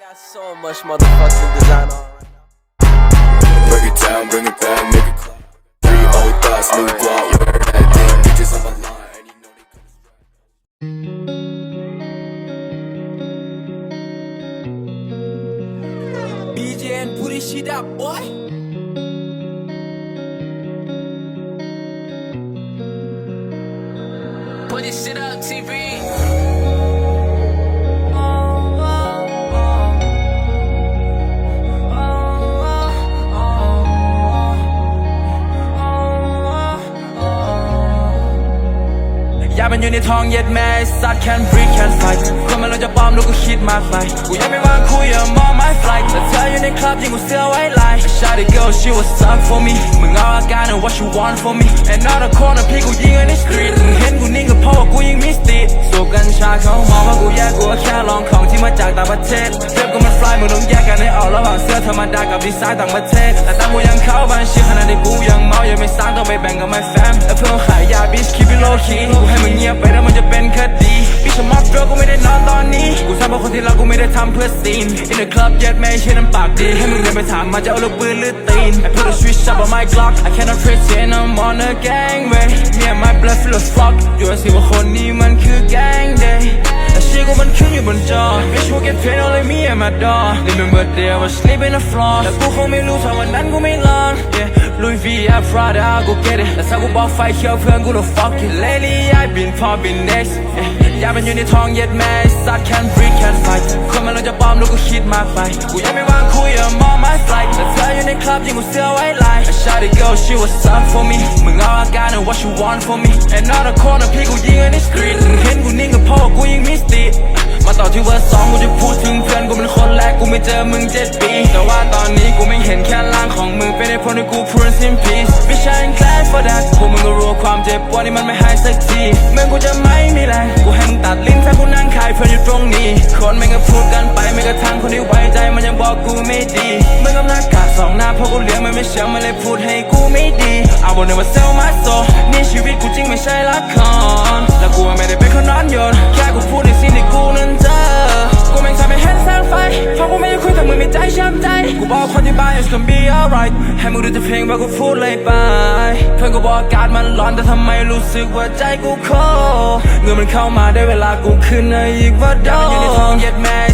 got so much motherfucking design on right now. Break it down, bring it back, make it clap. Three old thoughts, new guap, where that thing, bitches on my line, and you know they come BJ and put this shit up, boy. Put this shit up, TV. ยากเป็นอยู่ในท้องเย็ดแม่สัตว์ can breathe can fight คนมันเราจะปลอมล้วกูคิดมากไปกูยังไม่วางคุย I'm on my flight แต่เธออยู่ในคลับยิงกูเสื้อไว้ลาย Shawty girl she was suck for me มึงเอาอาการ and what you want for me and not a corner พี่กูยิงใน street มึงเห็นกูนิ่งก็เพราะว่ากูยิงมิสติสูบกัญชาเขามองว่ากูแย่กูก็แค่ลองของที่มาจากต่างประเทศ กับดีไซน์ต่างประเทศแต่ตังกูยังเข้าบ้านชิขนาดที่กูยังเมายังไม่สร้างต้องไปแบ่งกับ my fam และเพื่อนขายยา bitch keep it low key กูให้มึงเงียบไปแล้วมันจะเป็นคดีพี่ชมัดเกิร์กูไม่ได้นอนตอนนี้กูทำเพราะคนที่รักกูไม่ได้ทำเพื่อซีน in the club เย็ดแม่ใช่น้ำปากดีให้มึงเดินไปถามมาจะเอาลูกปืนหรือตีน I put a switch up on my Glock I cannot pretend I'm on a gangway Me and my blood full of fuck อยู่สิว่าคนนี้มัน แต่ชีกูมันขึ้นอยู่บนจอ Bitch will get paid only me and my dog Remember there was sleep in the floor แต่กูคงไม่รู้ถ้าวันนั้นกูไม่ลอง Yeah Louis V I Prada I go get it แต่ถ้ากูบอกไฟเขียวเพื่อนกูต้อง fuck it Lately I've been popping next Yeah อยากเป็นอยู่ในท้องเย็ดแม่ไอ้สัตว์ can breathe can fight คนมันเราจะปลอมแล้วกูคิดมากไป กูยังไม่วางคุย I'm on my flight แต่เธออยู่ในคลับยิงกูเสื้อไว้ลาย I shot it girl she was suck for me มึงเอาอาการ and what you want for me and not a corner พี่กูยิงใน street มึงเห็นกูนิ่งก็เพราะว่ากูยิงมิส ต่อที่เวอร์สองกูจะพูดถึงเพื่อนกูเป็นคนแรกกูไม่เจอมึงเจ็ดปี แต่ว่าตอนนี้กูไม่เห็นแค่ล่างของมึงเป็นไอ้พลที่กูพูด in peace Bitch I ain't glad for that พวกมึงก็รู้ความเจ็บปวดนี่มันไม่หายสักทีเมื่อกูจะไม่มีแรงกูให้มึงตัดลิ้นถ้ากูนั่งขายเพื่อนอยู่ตรงนี้ คนแม่งก็พูดกันไปไม่กระทั่งคนที่ไว้ใจมันยังบอกกูไม่ดีมึงกับหน้ากากสองหน้าเพราะกูเลี้ยงมันไม่เชื่อมันเลยพูดให้กูไม่ดี I will never sell my soul นี่ชีวิตกูจริงไม่ใช่ละคร และกูไม่ได้เป็นคนนอนยนแค่กูพูดในสิ่งที่กูนั้นเจอ กูแม่งทำให้เห็นแสงไฟเพราะกูไม่ได้คุยแต่มึงมีใจช้ำใจ กูบอกคนที่บ้าน it's gonna be alright ให้มึงดูแต่เพลงว่ากูพูดเลยไปเพื่อนกูบอกอากาศมันร้อนแต่ทำไมรู้สึกว่าใจกูโคเงินมันเข้ามาได้เวลากูขึ้นในอีกว่าโดนอยู่ในท้องเย็ดแม่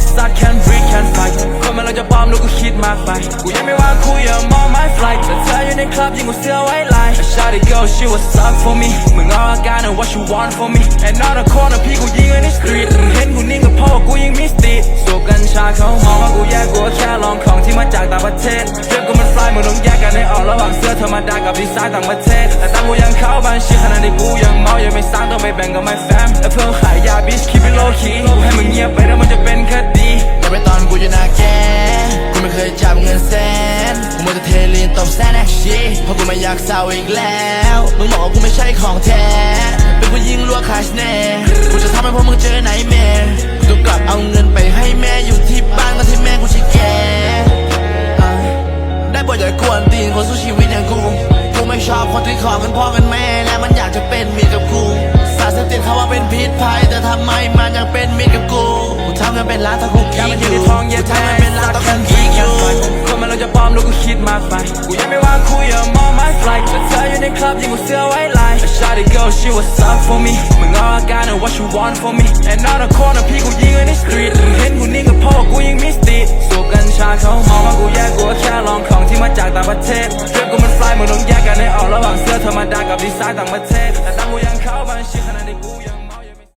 I shot it girl she was suck for me มึงเอาอาการ and what you want for me and not a corner พี่กูยิงใน street มึงเห็นกูนิ่งก็เพราะว่ากูยิงมิสติสูบกัญชาเขามองว่ากูแย่กูแค่ลองของที่มาจากต่างประเทศเรื่องกูมัน fly มึงต้องแยกกันให้ออกระหว่างเสื้อธรรมดากับดีไซน์ต่างประเทศแต่ตังกูยังเข้าบ้านชิขนาดที่กูยังเมายังไม่สร้างต้องไปแบ่งกับ my fam และเพื่อนขายยา bitch keep it low key กูให้มึงเงียบไปแล้วมันจะเป็นคดีแต่เป็นตอนกูอยู่หน้าแก บแซนแอคชีเพราะกูไม่อยากเศร้าอีกแล้ว มึงบอกว่ากูไม่ใช่ของแท้ เป็นกูยิงลวกคาชแน่ กูจะทำให้พวกมึงเจอไหนแม่กูต้องกลับเอาเงินไปให้แม่อยู่ที่บ้านก็ที่แม่กูชิแกอะได้โปรดอย่ากวนตีนคนสู้ชีวิตอย่างกู กูไม่ชอบคนที่ขอกันพ่อกันแม่ และมันอยากจะเป็นมิตรกับกูสารเสพติดเขาว่าเป็นพิษภัยแต่ทำไมมันยังเป็นมิตรกับกู กูทำเงินเป็นล้านถ้ากูอยากคิมัดนออยู่ยู่ในท้องเย็ดกูแม่ทำเงินเป็นล้านต้องแค่การคิคิดดออยู่ she was suck for me มึงเอาอาการ and what you want for me and not a corner พี่กูยิงใน street มึงเห็นกูนิ่งกับพ่อกูยิงมิสติสูบกัญชาเขามองว่ากูแย่กูแค่ลองของที่มาจากต่างประเทศเรื่องกูมัน fly มึงต้องแยกกันให้ออกระหว่างเสื้อธรรมดากับดีไซน์ต่างประเทศ